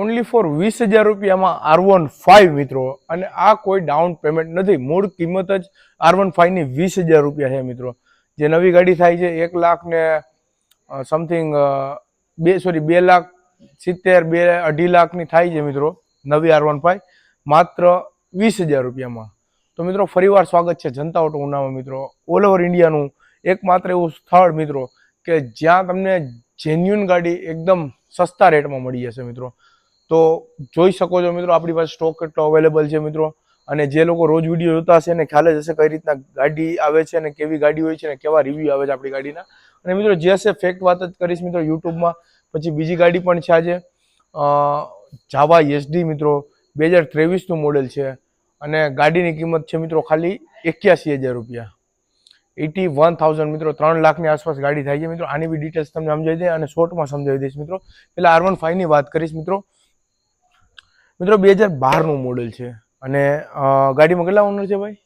Only for વીસ હજાર રૂપિયામાં આર વન ફાઇવ મિત્રો. અને આ કોઈ ડાઉન પેમેન્ટ નથી. મૂળ કિંમત જ આર વન ફાઇવની વીસ હજાર રૂપિયા છે મિત્રો. જે નવી ગાડી થાય છે, એક લાખ ને સમથિંગ બે સોરી બે લાખ સિત્તેર, બે, અઢી લાખની થાય છે મિત્રો, નવી આર વન ફાઇવ માત્ર વીસ હજાર રૂપિયામાં. તો મિત્રો, ફરીવાર સ્વાગત છે જનતા ઓટો ઉનામાં મિત્રો. ઓલ ઓવર ઇન્ડિયાનું એકમાત્ર એવું સ્થળ મિત્રો, કે જ્યાં તમને જેન્યુન ગાડી એકદમ સસ્તા રેટમાં મળી જશે મિત્રો. તો જોઈ શકો છો મિત્રો, આપણી પાસે સ્ટોક કેટલો અવેલેબલ છે મિત્રો. અને જે લોકો રોજ વીડિયો જોતા હશે એને ખ્યાલ જ હશે કઈ રીતના ગાડી આવે છે અને કેવી ગાડી હોય છે અને કેવા રિવ્યૂ આવે છે આપણી ગાડીના. અને મિત્રો, જે હશે ફેક્ટ વાત જ કરીશ મિત્રો, યુટ્યુબમાં. પછી બીજી ગાડી પણ છે આજે જાવા એસડી મિત્રો, બે હજાર ત્રેવીસનું મોડેલ છે. અને ગાડીની કિંમત છે મિત્રો ખાલી એક્યાસી હજાર રૂપિયા. એટી વન થાઉઝન્ડ મિત્રો, ત્રણ લાખની આસપાસ ગાડી થાય છે મિત્રો. આની બી ડિટેલ્સ તમને સમજાવી દે અને શોર્ટમાં સમજાવી દઈશ મિત્રો. પેલા આર વન ફાઈવની વાત કરીશ મિત્રો. મિત્રો બે હજાર બારનું મોડેલ છે. અને ગાડીમાં કેટલા ઓનર છે ભાઈ?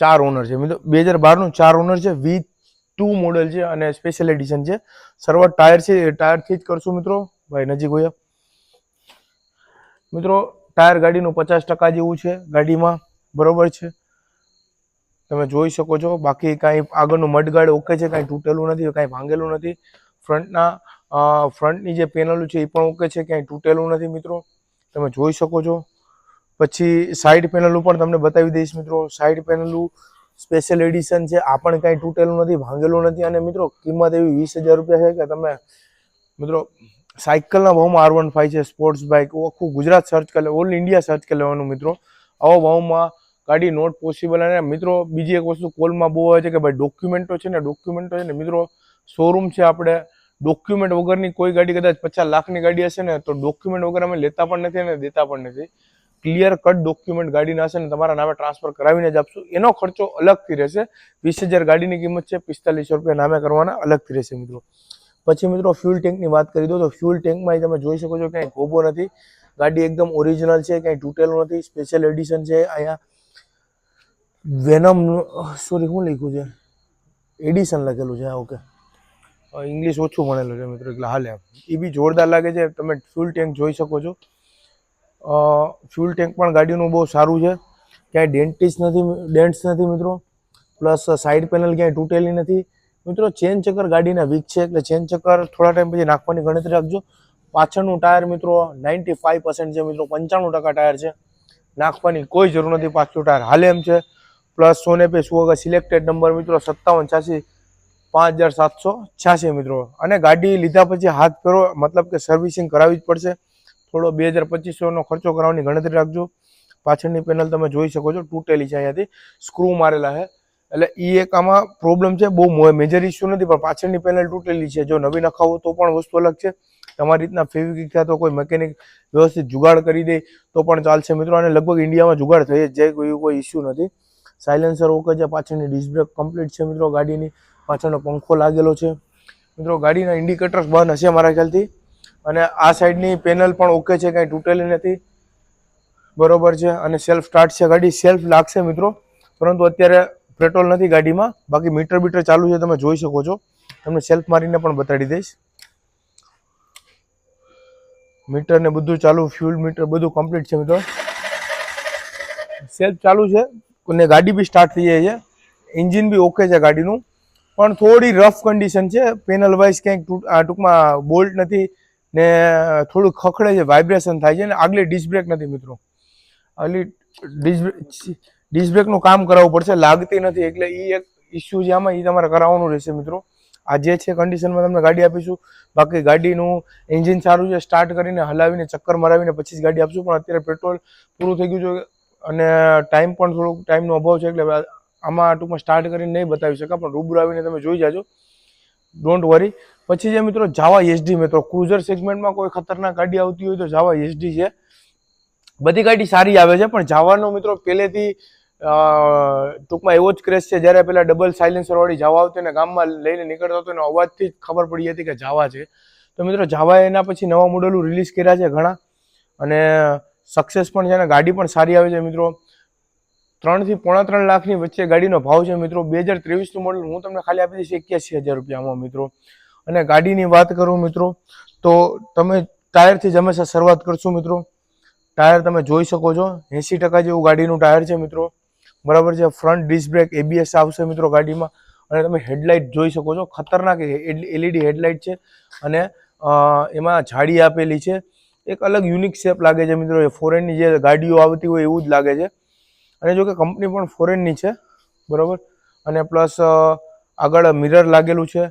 ચાર ઓનર છે. મિત્રો બે હજાર બારનું ચાર ઓનર છે. વી ટુ મોડેલ છે અને સ્પેશિયલ એડિશન છે. શરૂઆત ટાયર છે, એ ટાયરથી જ કરશું મિત્રો. ભાઈ નજીક હોય. મિત્રો, ટાયર ગાડીનું પચાસ ટકા જેવું છે ગાડીમાં. બરોબર છે. તમે જોઈ શકો છો. બાકી કાંઈ આગળનું મડગાર્ડ ઓકે છે, કાંઈ તૂટેલું નથી, કાંઈ ભાંગેલું નથી. ફ્રન્ટના ફ્રન્ટની જે પેનલો છે એ પણ ઓકે છે, ક્યાંય તૂટેલું નથી મિત્રો. તમે જોઈ શકો છો. પછી સાઈડ પેનલું પણ તમને બતાવી દઈશ મિત્રો. સાઈડ પેનલું સ્પેશિયલ એડિશન છે. આ પણ કાંઈ તૂટેલું નથી, ભાંગેલું નથી. અને મિત્રો, કિંમત એવી વીસ હજાર રૂપિયા છે કે તમે, મિત્રો, સાયકલના ભાવમાં આર વન ફાઈવ છે સ્પોર્ટ્સ બાઇક આખું ગુજરાત સર્ચ કરી ઓલ ઇન્ડિયા સર્ચ કરી લેવાનું મિત્રો. આવો ભાવમાં ગાડી નોટ પોસિબલ અને મિત્રો, બીજી એક વસ્તુ કોલમાં બહુ હોય છે કે ભાઈ ડોક્યુમેન્ટો છે ને ડોક્યુમેન્ટો છે ને, મિત્રો શોરૂમ છે આપણે. ડોક્યુમેન્ટ વગરની કોઈ ગાડી કદાચ પચાસ લાખની ગાડી હશે ને, તો ડોક્યુમેન્ટ વગર અમે લેતા પણ નથી અને દેતા પણ નથી. ક્લિયર કટ ડોક્યુમેન્ટ ગાડીના હશે ને, તમારા નામે ટ્રાન્સફર કરાવીને જ આપશું. એનો ખર્ચો અલગથી રહેશે. વીસ હજાર ગાડીની કિંમત છે, પિસ્તાલીસો રૂપિયા નામે કરવાના અલગથી રહેશે મિત્રો. પછી મિત્રો ફ્યુલ ટેન્કની વાત કરી દો, તો ફ્યુલ ટેન્કમાં તમે જોઈ શકો છો ક્યાંય ગોબો નથી. ગાડી એકદમ ઓરિજિનલ છે, ક્યાંય તૂટેલું નથી. સ્પેશિયલ એડિશન છે, અહીંયા વેનમ સોરી શું લખ્યું છે? એડિશન લખેલું છે ઓકે. ઇંગ્લિશ ઓછું ભણેલું છે મિત્રો, એટલે હાલે એ બી જોરદાર લાગે છે, તમે ફ્યુલ ટેન્ક જોઈ શકો છો. ફ્યુલ ટેન્ક પણ ગાડીનું બહુ સારું છે. ક્યાંય ડેન્ટિસ નથી ડેન્ટ્સ નથી મિત્રો. પ્લસ સાઈડ પેનલ ક્યાંય તૂટેલી નથી. મિત્રો ચેન ચક્કર ગાડીના વીક છે, એટલે ચેન ચક્કર થોડા ટાઈમ પછી નાખવાની ગણતરી રાખજો. પાછળનું ટાયર મિત્રો નાઇન્ટી ફાઈવ પર્સન્ટ છે મિત્રો, પંચાણું ટકા ટાયર છે. નાખવાની કોઈ જરૂર નથી પાછલું ટાયર હાલે એમ છે. પ્લસ સોને પે સો સિલેક્ટેડ નંબર મિત્રો, સત્તાવન છ્યાસી પાંચ હજાર સાતસો છ્યાસી મિત્રો. અને ગાડી લીધા પછી હાથ ફેરો મતલબ કે સર્વિસિંગ કરાવવી જ પડશે. થોડો બે હજાર પચીસોનો ખર્ચો કરાવવાની ગણતરી રાખજો. પાછળની પેનલ તમે જોઈ શકો છો, તૂટેલી છે અહીંયાથી. સ્ક્રૂ મારેલા છે. એટલે એ એક આમાં પ્રોબ્લેમ છે, બહુ મેજર ઇસ્યુ નથી, પણ પાછળની પેનલ તૂટેલી છે. જો નવી નખાવો તો પણ વસ્તુ અલગ છે. તમારી રીતના ફેવિકિક થયા તો કોઈ મેકેનિક વ્યવસ્થિત જુગાડ કરી દે, તો પણ ચાલશે મિત્રો. અને લગભગ ઇન્ડિયામાં જુગાડ થઈ જ જાય, કોઈ કોઈ ઇસ્યુ નથી. સાયલેન્સર ઓકે છે, પાછળની ડિસ્ક બ્રેક કમ્પ્લીટ છે મિત્રો ગાડીની. પાછળનો પંખો લાગેલો છે. મિત્રો, ગાડીના ઇન્ડિકેટર્સ બંધ હશે મારા ખ્યાલથી. અને આ સાઈડની પેનલ પણ ઓકે છે, કાંઈ તૂટેલી નથી. બરોબર છે, અને સેલ્ફ સ્ટાર્ટ છે, ગાડી સેલ્ફ લાગશે મિત્રો. પરંતુ અત્યારે પેટ્રોલ નથી ગાડીમાં. બાકી મીટર બીટર ચાલુ છે, તમે જોઈ શકો છો. તમને સેલ્ફ મારીને પણ બતાડી દઈશ. મીટર ને બધું ચાલુ ફ્યુલ મીટર બધું કમ્પ્લીટ છે, મિત્રો. સેલ્ફ ચાલુ છે, અને ગાડી બી સ્ટાર્ટ થઈ જાય છે. એન્જિન બી ઓકે છે ગાડીનું. પણ થોડી રફ કન્ડિશન છે. પેનલ વાઇઝ ક્યાંક ટૂંકમાં બોલ્ટ નથી ને થોડું ખખડે છે વાઇબ્રેશન થાય છે ને આગલી ડિસ્ક બ્રેક નથી મિત્રો. આગલી ડિસ્ક બ્રેકનું કામ કરાવવું પડશે, લાગતી નથી એટલે એ એક ઇસ્યુ છે આમાં એ તમારે કરાવવાનું રહેશે મિત્રો. આ જે છે કન્ડિશનમાં તમને ગાડી આપીશું. બાકી ગાડીનું એન્જિન સારું છે સ્ટાર્ટ કરીને હલાવીને, ચક્કર મરાવીને પછી જ ગાડી આપશું. પણ અત્યારે પેટ્રોલ પૂરું થઈ ગયું છે અને ટાઈમ પણ થોડુંક ટાઈમનો અભાવ છે એટલે આમાં ટૂંકમાં સ્ટાર્ટ કરીને નહીં બતાવી શકા પણ રૂબરૂ આવીને તમે જોઈ જાજો. ડોન્ટ વરી પછી જે મિત્રો જાવા એસડી મિત્રો ક્રુઝર સેગમેન્ટમાં કોઈ ખતરનાક ગાડી આવતી હોય તો જાવા એસડી છે. બધી ગાડી સારી આવે છે, પણ જાવાનો મિત્રો પહેલેથી ટૂંકમાં એવો જ ક્રેશ છે, જ્યારે પેલા ડબલ સાયલેન્સર વાળી જાવા આવતી અને ગામમાં લઈને નીકળતો હતો ને અવાજથી જ ખબર પડી હતી કે જાવા છે. તો મિત્રો જાવા એના પછી નવા મોડેલો રિલીઝ કર્યા છે ઘણા. અને સક્સેસ પણ છે અને ગાડી પણ સારી આવે છે મિત્રો. ત્રણથી પોણા ત્રણ લાખની વચ્ચે ગાડીનો ભાવ છે મિત્રો બે હજાર ત્રેવીસનું મોડલ હું તમને ખાલી આપી દઈશ એક્યાસી હજાર રૂપિયામાં મિત્રો. અને ગાડીની વાત કરું મિત્રો, તો તમે ટાયરથી જ હંમેશા શરૂઆત કરશું મિત્રો. ટાયર તમે જોઈ શકો છો એંસી ટકા જેવું ગાડીનું ટાયર છે મિત્રો. બરાબર છે ફ્રન્ટ ડિસ્ક બ્રેક એબીએસ આવશે મિત્રો ગાડીમાં. અને તમે હેડલાઇટ જોઈ શકો છો, ખતરનાક એલઈડી હેડલાઇટ છે. અને એમાં જાળી આપેલી છે. એક અલગ યુનિક શેપ લાગે છે મિત્રો, એ ફોરેનની જે ગાડીઓ આવતી હોય એવું જ લાગે છે. અને જો કે કંપની પણ ફોરેનની છે, બરાબર? અને પ્લસ આગળ મિરર લાગેલું છે.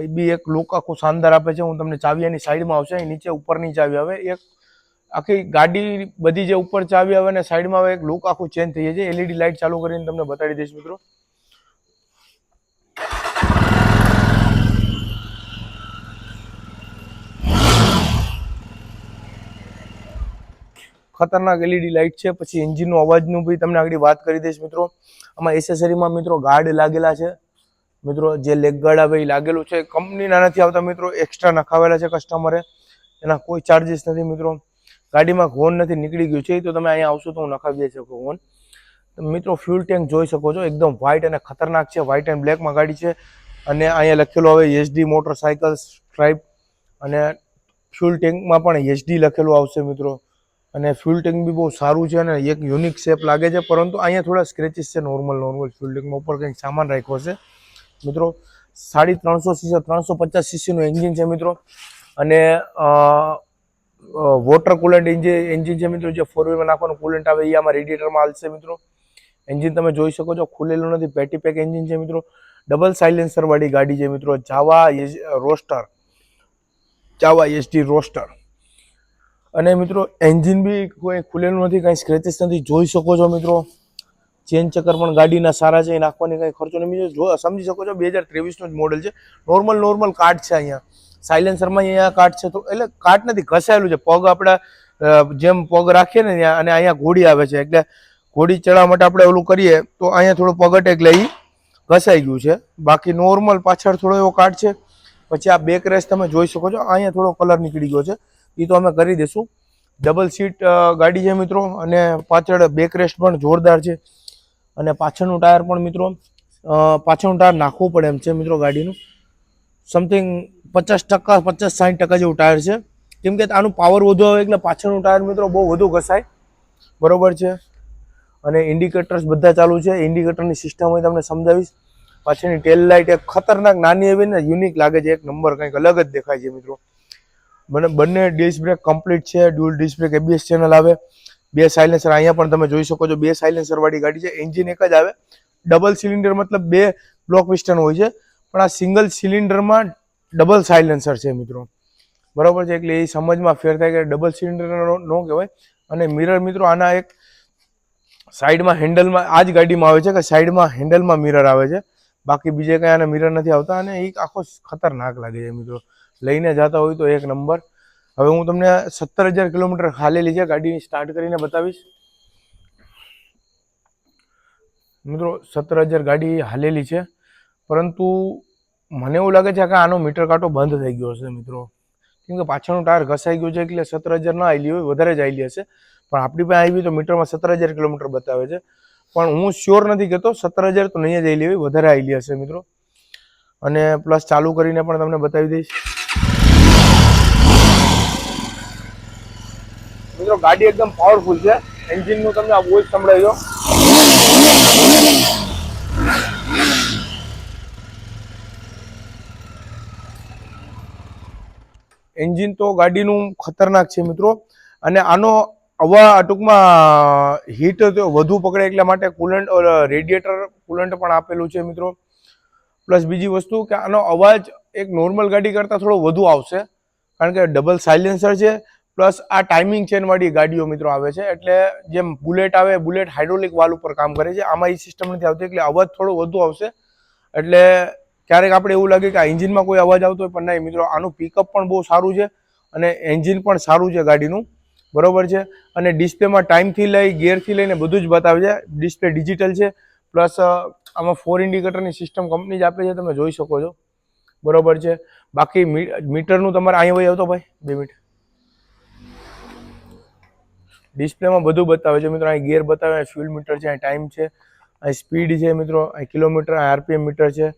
એ બી એક લુક આખું શાનદાર આપે છે. હું તમને ચાવી એની સાઈડમાં આવશે. અહીં નીચે ઉપરની ચાવી આવે. એક આખી ગાડી બધી જે ઉપર ચાવી આવે ને સાઈડમાં આવે, એક લુક આખું ચેન્જ થઈ જાય છે. એલઈડી લાઇટ ચાલુ કરીને તમને બતાડી દઈશ મિત્રો. ખતરનાક એલઈડી લાઇટ છે. પછી એન્જિનનો અવાજનું બી તમને આગળ વાત કરી દઈશ મિત્રો. આમાં એસેસરીમાં મિત્રો ગાર્ડ લાગેલા છે. મિત્રો જે લેગ ગાર્ડ આવે એ લાગેલું છે. કંપનીના નથી આવતા મિત્રો એક્સ્ટ્રા નખાવેલા છે કસ્ટમરે એના કોઈ ચાર્જીસ નથી મિત્રો. ગાડીમાં હોર્ન નથી નીકળી ગયું છે. તો તમે અહીંયા આવશો તો હું નખાવી દઈ શકું હોર્ન મિત્રો ફ્યુલ ટેન્ક જોઈ શકો છો. એકદમ વ્હાઇટ અને ખતરનાક છે. વ્હાઇટ એન્ડ બ્લેકમાં ગાડી છે. અને અહીંયા લખેલું આવે એચડી મોટરસાયકલ સ્ટ્રાઇપ અને ફ્યુલ ટેન્કમાં પણ એચડી લખેલું આવશે મિત્રો. અને ફ્યુલ ટેન્ક બી બહુ સારું છે અને એક યુનિક શેપ લાગે છે, પરંતુ અહીંયા થોડા સ્ક્રેચિસ છે નોર્મલ નોર્મલ ફ્યુલ ટેન્કમાં ઉપર કંઈક સામાન રાખ્યો છે. મિત્રો, સાડી ત્રણસો સીસી ત્રણસો પચાસ સીસીનું એન્જિન છે મિત્રો. અને વોટર કુલન્ટ એન્જિન એન્જિન છે મિત્રો, જે ફોર વ્હીલમાં નાખવાનું કુલન્ટ આવે એ આમાં રેડિએટરમાં હાલશે મિત્રો. એન્જિન તમે જોઈ શકો છો, ખુલેલું નથી પેટી પેક એન્જિન છે મિત્રો. ડબલ સાયલેન્સરવાળી ગાડી છે મિત્રો Jawa roster Jawa SD roster અને મિત્રો એન્જિન બી કોઈ ખુલેલું નથી, કાંઈ સ્ક્રેચીસ નથી. જોઈ શકો છો મિત્રો ચેન ચક્કર પણ ગાડીના સારા છે, એ નાખવાની કાંઈ ખર્ચો નહીં જો સમજી શકો છો, બે હજાર ત્રેવીસનું જ મોડલ છે. નોર્મલ નોર્મલ કાર્ડ છે અહીંયા. સાયલેન્સરમાં અહીંયા કાર્ડ છે તો, એટલે કાર્ડ નથી, ઘસાયેલું છે. પગ આપણા જેમ પગ રાખીએ ને ત્યાં, અને અહીંયા ઘોડી આવે છે. એટલે ઘોડી ચડાવવા માટે આપણે ઓલું કરીએ, તો અહીંયા થોડું પગટ અટેક લઈ ઘસાઈ ગયું છે. બાકી નોર્મલ પાછળ થોડો એવો કાર્ડ છે. પછી આ બેક રેસ તમે જોઈ શકો છો, અહીંયા થોડો કલર નીકળી ગયો છે. એ તો અમે કરી દઈશું ડબલ સીટ ગાડી છે મિત્રો, અને પાછળ બેક રેસ્ટ પણ જોરદાર છે. અને પાછળનું ટાયર પણ મિત્રો પાછળનું ટાયર નાખવું પડે એમ છે મિત્રો ગાડીનું. સમથિંગ પચાસ ટકા, પચાસ સાઠ ટકા જેવું ટાયર છે. કેમ કે આનું પાવર વધુ આવે એટલે પાછળનું ટાયર મિત્રો બહુ વધુ ઘસાય. બરોબર છે? અને ઇન્ડિકેટર્સ બધા ચાલુ છે. ઇન્ડિકેટરની સિસ્ટમ હું તમને સમજાવીશ. પાછળની ટેલ લાઇટ એક ખતરનાક, નાની એવી ને યુનિક લાગે છે. એક નંબર કંઈક અલગ જ દેખાય છે મિત્રો. મને બંને ડિસ્ક બ્રેક કમ્પ્લીટ છે dual disc brake ABS channel આવે. બે સાયલેન્સર અહીંયા પણ તમે જોઈ શકો છો, બે સાયલેન્સર વાળી ગાડી છે. એન્જિન એક જ આવે. ડબલ સિલિન્ડર મતલબ બે બ્લોક પિસ્ટન હોય છે. પણ આ સિંગલ સિલિન્ડરમાં ડબલ સાયલેન્સર છે મિત્રો. બરાબર છે? એટલે એ સમજમાં ફેર થાય કે ડબલ સિલિન્ડર ન કહેવાય. અને મિરર મિત્રો આના એક સાઈડમાં હેન્ડલમાં આ જ ગાડીમાં આવે છે કે સાઈડમાં હેન્ડલમાં મિરર આવે છે. બાકી બીજે કંઈ આને મિરર નથી આવતા અને એ આખો ખતરનાક લાગે છે મિત્રો. લઈને જતા હોય તો એક નંબર હવે હું તમને સત્તર હજાર કિલોમીટર હાલેલી છે ગાડી સ્ટાર્ટ કરીને બતાવીશ. મિત્રો, સત્તર હજાર ગાડી હાલેલી છે, પરંતુ મને એવું લાગે છે કે આનો મીટર કાંટો બંધ થઈ ગયો હશે મિત્રો. કેમ કે પાછળનું ટાયર ઘસાઈ ગયું છે એટલે સત્તર હજાર ના આવેલી હોય, વધારે જ આવેલી હશે. પણ આપણી પાસે આવી તો મીટરમાં સત્તર હજાર કિલોમીટર બતાવે છે. પણ હું શ્યોર નથી કહેતો સત્તર હજાર તો નહીં જ આવેલી હોય, વધારે આવેલી હશે મિત્રો. અને પ્લસ ચાલુ કરીને પણ તમને બતાવી દઈશ. મિત્રો, ગાડી એકદમ પાવરફુલ છે. એન્જિનનું તમને આ વોઇસ સંભળાવી દો એન્જિન તો ગાડીનું ખતરનાક છે મિત્રો. અને આનો હવા ટૂંકમાં હીટ વધુ પકડે એટલા માટે કુલન્ટ રેડિએટર કુલન્ટ પણ આપેલું છે મિત્રો. પ્લસ બીજી વસ્તુ કે આનો અવાજ એક નોર્મલ ગાડી કરતાં થોડો વધુ આવશે, કારણ કે ડબલ સાયલેન્સર છે. પ્લસ આ ટાઈમિંગ ચેનવાળી ગાડીઓ મિત્રો આવે છે, એટલે જેમ બુલેટ આવે બુલેટ હાઇડ્રોલિક વાલ ઉપર કામ કરે છે, આમાં એ સિસ્ટમ નથી આવતી, એટલે અવાજ થોડો વધુ આવશે. એટલે ક્યારેક આપણે એવું લાગે કે આ એન્જિનમાં કોઈ અવાજ આવતો હોય, પણ નહીં મિત્રો, આનું પિકઅપ પણ બહુ સારું છે અને એન્જિન પણ સારું છે ગાડીનું. બરોબર છે? અને ડિસ્પ્લેમાં ટાઈમથી લઈ, ગિયરથી લઈને બધું જ બતાવે છે. ડિસ્પ્લે ડિજિટલ છે. પ્લસ આમાં ફોર ઇન્ડિકેટરની સિસ્ટમ કંપની જ આપે છે, તમે જોઈ શકો છો. બરોબર છે. બાકી મીટરનું તમારે અહીંયા હોય આવતો ભાઈ, બે મિનિટ. ડિસ્પ્લેમાં બધું બતાવે છે. મિત્રો, અહીં ગિયર બતાવે ફ્યુલ મીટર છે, અહીં ટાઈમ છે, અહીં સ્પીડ છે, મિત્રો, અહીં કિલોમીટર, અહીં આરપીએમ મીટર છે.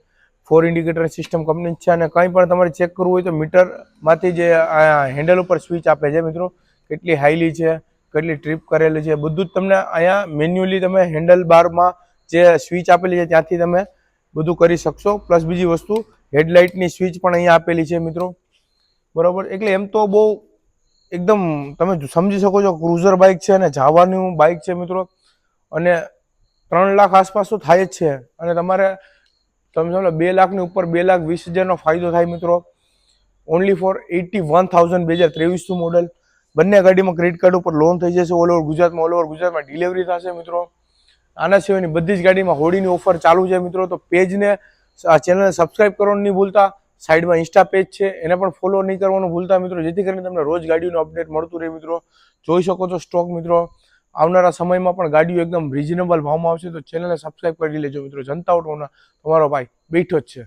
ફોર ઇન્ડિકેટર સિસ્ટમ કંપની છે. અને કંઈ પણ તમારે ચેક કરવું હોય તો મીટરમાંથી જે હેન્ડલ ઉપર સ્વિચ આપે છે, મિત્રો. કેટલી હાઈલી છે, કેટલી ટ્રીપ કરેલી છે, બધું જ તમને અહીંયા મેન્યુઅલી તમે હેન્ડલ બારમાં જે સ્વિચ આપેલી છે ત્યાંથી તમે બધું કરી શકશો. પ્લસ બીજી વસ્તુ હેડલાઇટની સ્વિચ પણ અહીંયા આપેલી છે મિત્રો. બરાબર? એટલે એમ તો બહુ એકદમ તમે સમજી શકો છો ક્રુઝર બાઇક છે અને જાવાનું બાઇક છે મિત્રો. અને ત્રણ લાખ આસપાસ તો થાય જ છે. અને તમારે, તમે સમજો, બે લાખની ઉપર બે લાખ વીસ હજારનો ફાયદો થાય મિત્રો. Only for eighty one thousand બે હજાર ત્રેવીસનું મોડલ બંને ગાડીમાં ક્રેડિટ કાર્ડ ઉપર લોન થઈ જશે ઓલ ઓવર ગુજરાતમાં ઓલ ઓવર ગુજરાતમાં ડિલિવરી થશે મિત્રો. આના સિવાયની બધી જ ગાડીમાં હોડીની ઓફર ચાલુ છે મિત્રો, તો પેજને આ ચેનલને સબસ્ક્રાઇબ કરવાનું નહીં ભૂલતા. સાઈડમાં ઇન્સ્ટા પેજ છે, એને પણ ફોલો નહીં કરવાનું ભૂલતા મિત્રો. જેથી કરીને તમને રોજ ગાડીનું અપડેટ મળતું રહે મિત્રો. જોઈ શકો છો સ્ટોક મિત્રો. આવનારા સમયમાં પણ ગાડીઓ એકદમ રિઝનેબલ ભાવમાં આવશે, તો ચેનલને સબસ્ક્રાઇબ કરી લેજો મિત્રો. જનતા ઓટોના, તમારો ભાઈ બેઠો જ છે.